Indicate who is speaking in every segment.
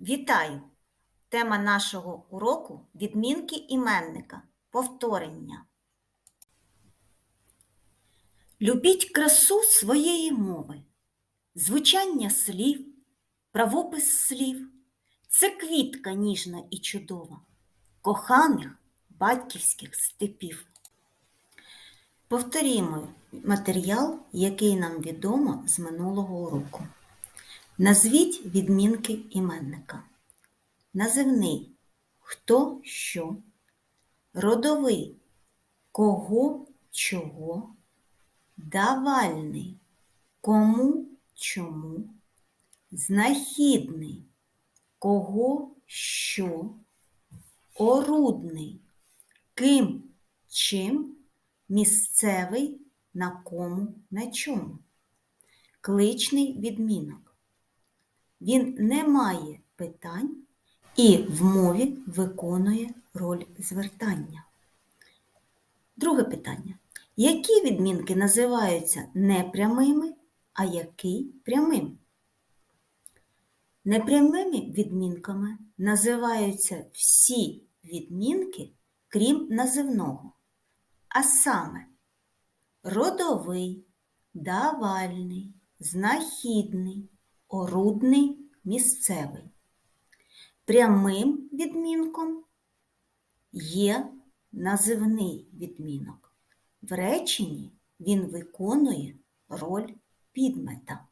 Speaker 1: Вітаю! Тема нашого уроку відмінки іменника. Повторення. Любіть красу своєї мови, звучання слів, правопис слів. Це квітка ніжна і чудова, коханих батьківських степів. Повторімо матеріал, який нам відомо з минулого уроку. Назвіть відмінки іменника. Називний. Хто що, родовий. Кого чого, давальний. Кому чому, знахідний. Кого що, орудний. Ким чим, місцевий на кому на чому. Кличний відмінок. Він не має питань і в мові виконує роль звертання. Друге питання. Які відмінки називаються непрямими, а які прямим? Непрямими відмінками називаються всі відмінки, крім називного, а саме родовий, давальний, знахідний, орудний, місцевий. Прямим відмінком є називний відмінок. В реченні він виконує роль підмета,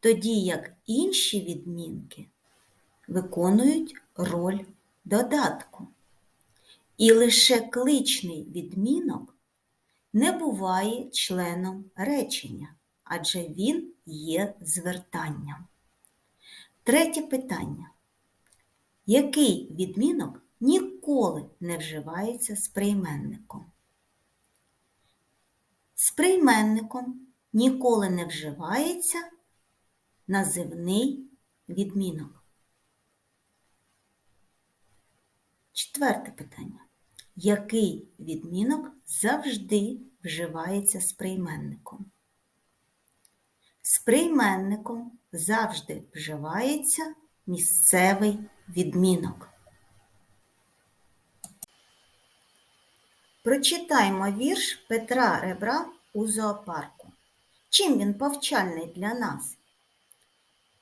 Speaker 1: тоді як інші відмінки виконують роль додатку. І лише кличний відмінок не буває членом речення, адже він є звертанням. Третє питання. Який відмінок ніколи не вживається з прийменником? З прийменником ніколи не вживається називний відмінок. Четверте питання. Який відмінок завжди вживається з прийменником? З прийменником завжди вживається місцевий відмінок. Прочитаймо вірш Петра Ребра у зоопарку. Чим він повчальний для нас?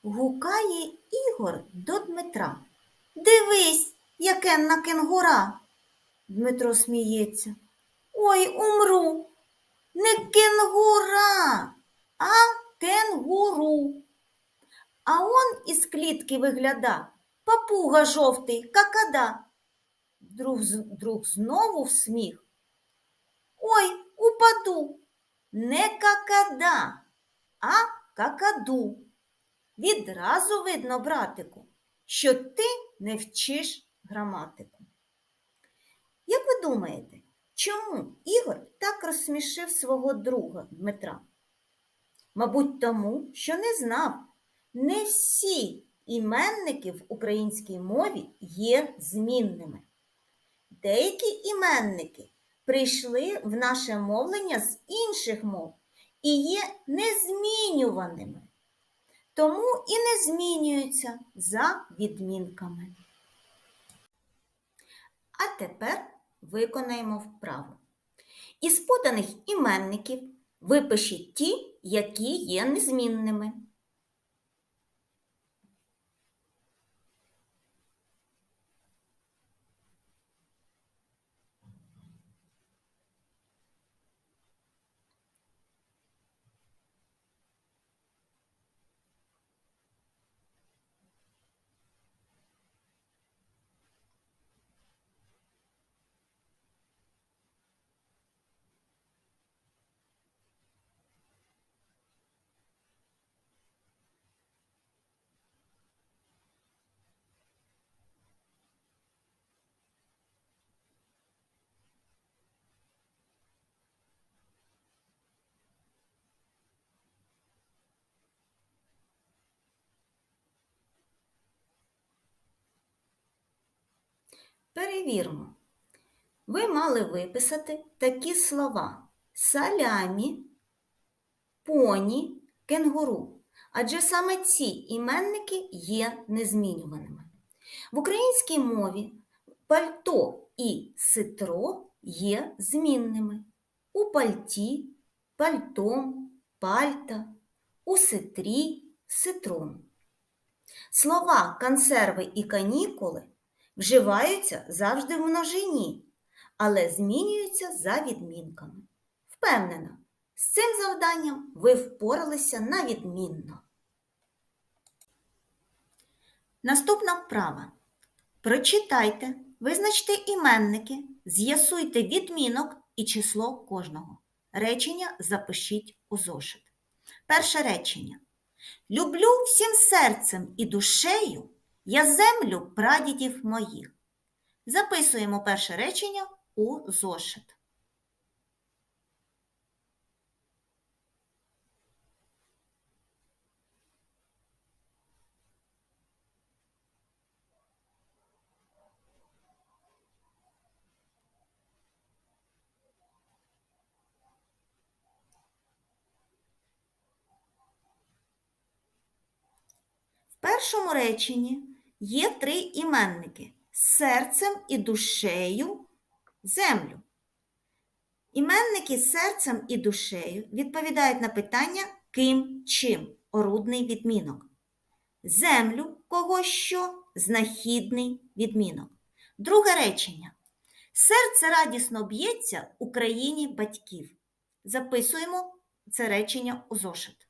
Speaker 1: Гукає Ігор до Дмитра. Дивись, яке на кенгура. Дмитро сміється. Ой, умру. Не кенгура, а кенгуру. А он із клітки вигляда, папуга жовтий, какада. Друг, друг знову в сміх. Ой, упаду. Не какада, а какаду. Відразу видно, братику, що ти не вчиш граматику. Як ви думаєте, чому Ігор так розсмішив свого друга Дмитра? Мабуть, тому, що не знав, не всі іменники в українській мові є змінними. Деякі іменники прийшли в наше мовлення з інших мов і є незмінюваними, тому і не змінюються за відмінками. А тепер виконаємо вправу. Із поданих іменників випишіть ті, які є незмінними. Перевіримо. Ви мали виписати такі слова салямі, поні, кенгуру. адже саме ці іменники є незмінюваними. В українській мові пальто і ситро є змінними. У пальті пальтом, пальта, у ситрі ситром. Слова консерви і канікули вживаються завжди в множині, але змінюються за відмінками. Впевнена, з цим завданням ви впоралися на відмінно. Наступна вправа. Прочитайте, визначте іменники, з'ясуйте відмінок і число кожного. Речення запишіть у зошит. Перше речення. Люблю всім серцем і душею я землю прадідів моїх. Записуємо перше речення у зошит. В першому реченні є три іменники серцем і душею землю. Іменники серцем і душею відповідають на питання ким чим орудний відмінок. Землю кого що знахідний відмінок. Друге речення. Серце радісно б'ється Україні батьків. Записуємо це речення у зошит.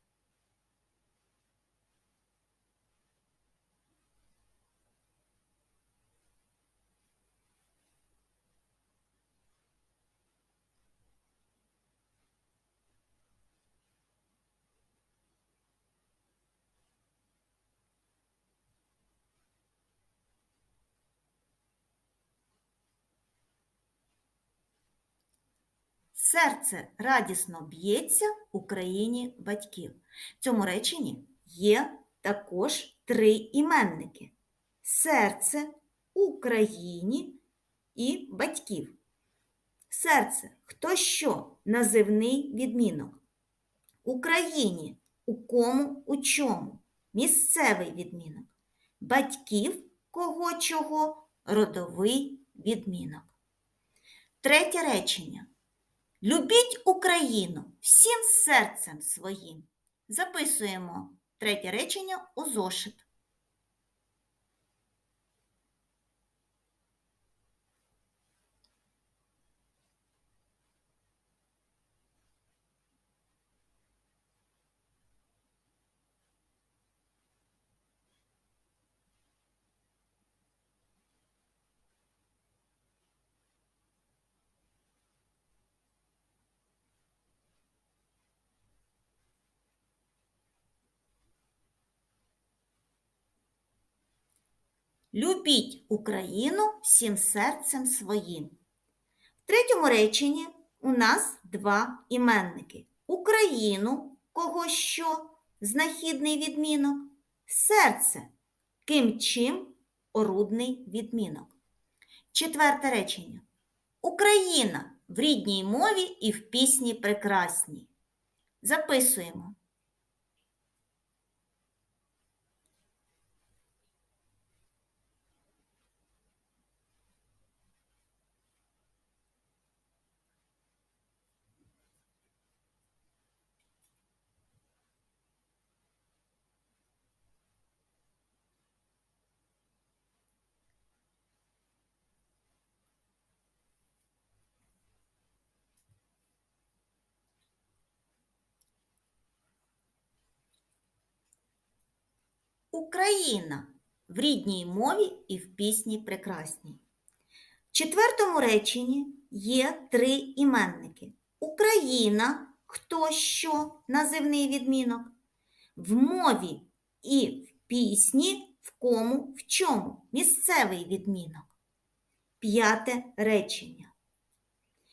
Speaker 1: Серце радісно б'ється Україні батьків. В цьому реченні є також три іменники: серце Україні і батьків. Серце хто що? Називний відмінок. Україні у кому у чому? Місцевий відмінок. Батьків кого чого родовий відмінок. Третє речення. Любіть Україну всім серцем своїм. Записуємо третє речення у зошит. Любіть Україну всім серцем своїм. В третьому реченні у нас два іменники. Україну, кого що, знахідний відмінок, серце, ким чим орудний відмінок. Четверте речення. Україна в рідній мові і в пісні прекрасній. Записуємо. Україна в рідній мові і в пісні прекрасній. В четвертому реченні є три іменники. Україна хто що називний відмінок. В мові і в пісні в кому в чому місцевий відмінок. П'яте речення.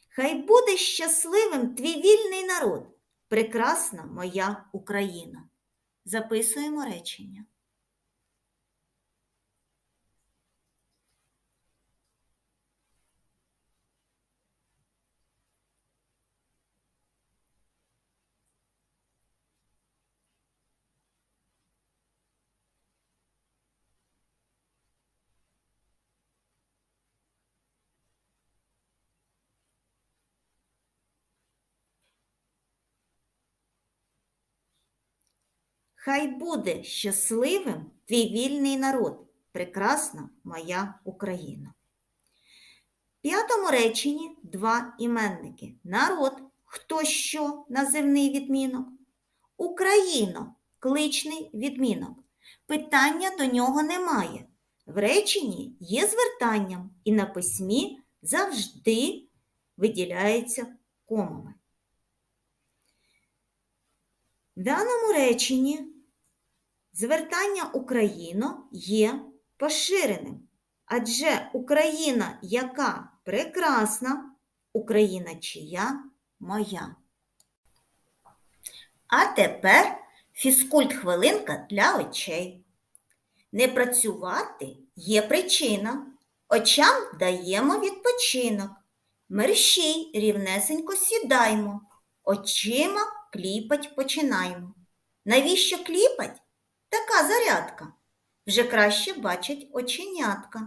Speaker 1: Хай буде щасливим твій вільний народ, прекрасна моя Україна. Записуємо речення. Хай буде щасливим твій вільний народ, прекрасна моя Україна. В п'ятому реченні два іменники. Народ, хто що називний відмінок. Україно кличний відмінок. Питання до нього немає. В реченні є звертанням і на письмі завжди виділяється комами. В даному реченні звертання Україно є поширеним, адже Україна яка прекрасна, Україна чия моя. А тепер фізкульт хвилинка для очей. Не працювати є причина. Очам даємо відпочинок. Мерщій рівнесенько сідаймо, очима кліпать починаємо. Навіщо кліпать? Така зарядка. Вже краще бачать оченятка.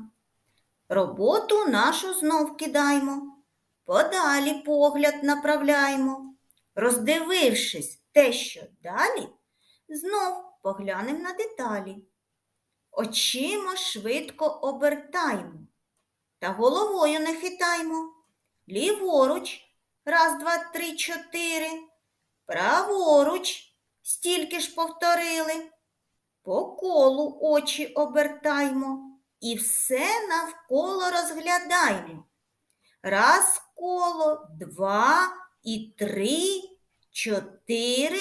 Speaker 1: Роботу нашу знов кидаймо, подалі погляд направляємо. Роздивившись те, що далі, знов поглянемо на деталі. Очима швидко обертаймо та головою не хитаймо. Ліворуч, раз, два, три, чотири. Праворуч, стільки ж повторили. По колу очі обертаймо і все навколо розглядаймо. Раз коло, два і три, чотири.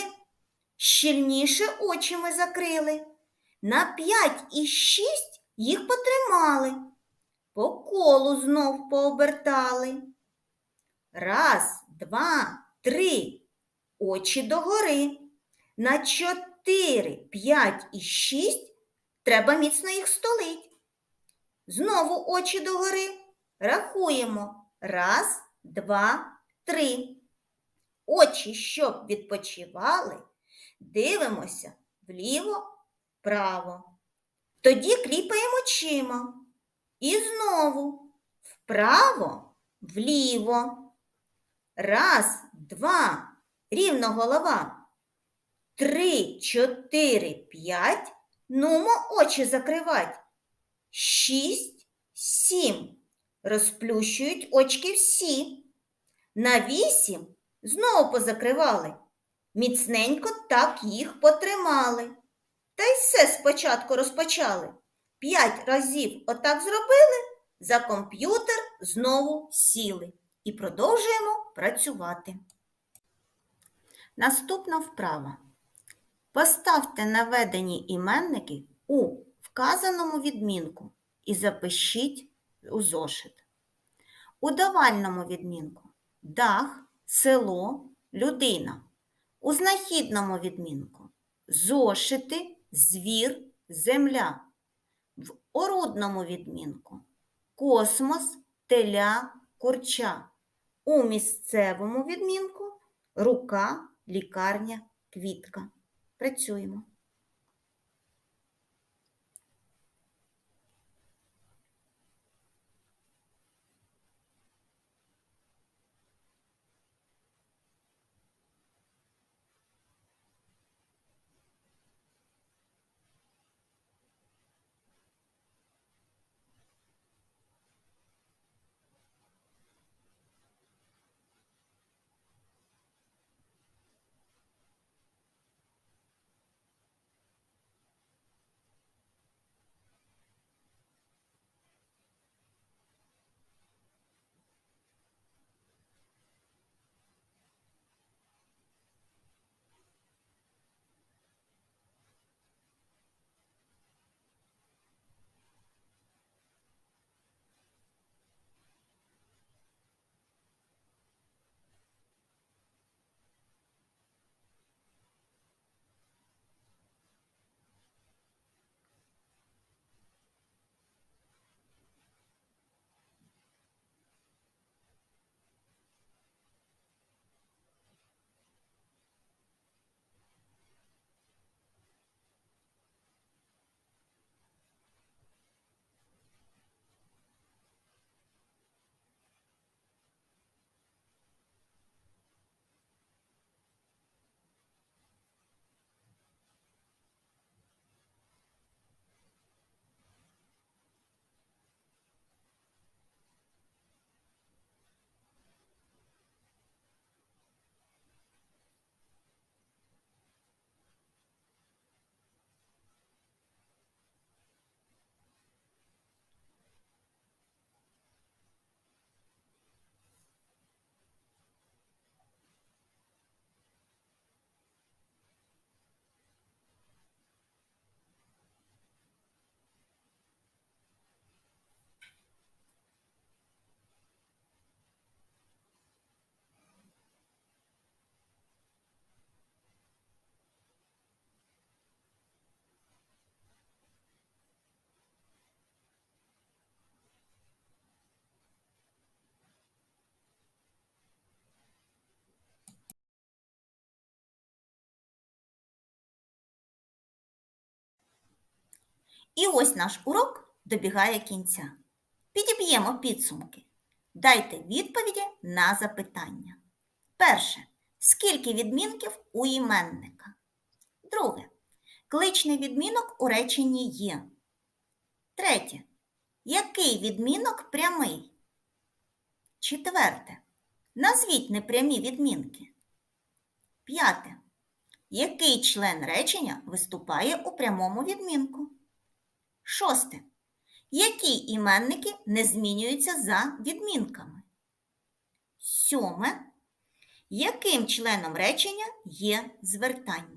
Speaker 1: Щільніше очі ми закрили. На п'ять і шість їх потримали. По колу знов пообертали. Раз, два, три. Очі догори. На чотири, п'ять і шість треба міцно їх столить. Знову очі догори. Рахуємо. Раз, два, три. Очі, щоб відпочивали, дивимося вліво, вправо. Тоді кліпаємо очима. І знову вправо, вліво. Раз, два, рівно голова. Три, чотири, п'ять. Нумо очі закривать. Шість, сім. Розплющують очки всі. На вісім знову позакривали. Міцненько так їх потримали. Та й все спочатку розпочали. П'ять разів отак зробили, за комп'ютер знову сіли і продовжуємо працювати. Наступна вправа. Поставте наведені іменники у вказаному відмінку і запишіть у зошит. У давальному відмінку дах, село, людина. У знахідному відмінку зошити, звір, земля. В орудному відмінку космос, теля, курча. У місцевому відмінку рука, лікарня, квітка. Працюємо. І ось наш урок добігає кінця. Підіб'ємо підсумки. Дайте відповіді на запитання. Перше. Скільки відмінків у іменника? Друге. Кличний відмінок у реченні є. Третє. Який відмінок прямий? Четверте. Назвіть непрямі відмінки. П'яте. Який член речення виступає у прямому відмінку? Шосте. Які іменники не змінюються за відмінками? Сьоме. Яким членом речення є звертання?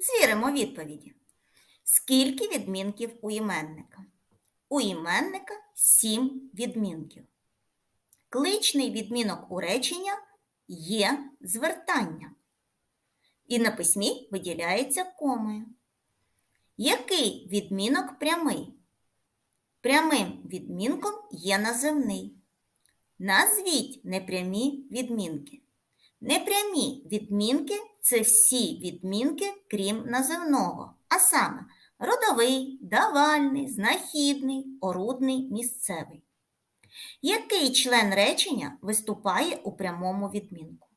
Speaker 1: Звіримо відповіді. Скільки відмінків у іменника? У іменника сім відмінків. Кличний відмінок у речення є звертання. І на письмі виділяється комою. Який відмінок прямий? Прямим відмінком є називний. Назвіть непрямі відмінки. Непрямі відмінки це всі відмінки, крім називного, а саме родовий, давальний, знахідний, орудний, місцевий. Який член речення виступає у прямому відмінку?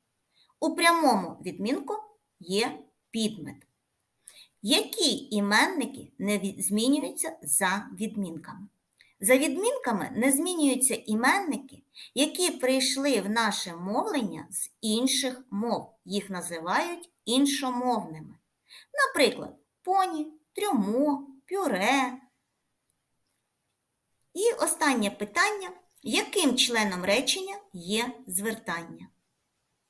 Speaker 1: У прямому відмінку є підмет. Які іменники не змінюються за відмінками? За відмінками не змінюються іменники, які прийшли в наше мовлення з інших мов. Їх називають іншомовними. Наприклад, поні, трюмо, пюре. І останнє питання: яким членом речення є звертання?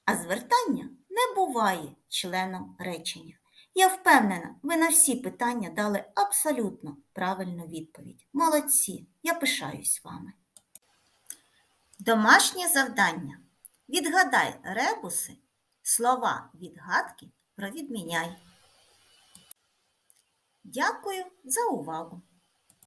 Speaker 1: А звертання не буває членом речення. Я впевнена, ви на всі питання дали абсолютно правильну відповідь. Молодці, я пишаюсь вами. Домашнє завдання. Відгадай ребуси, слова відгадки провідміняй. Дякую за увагу!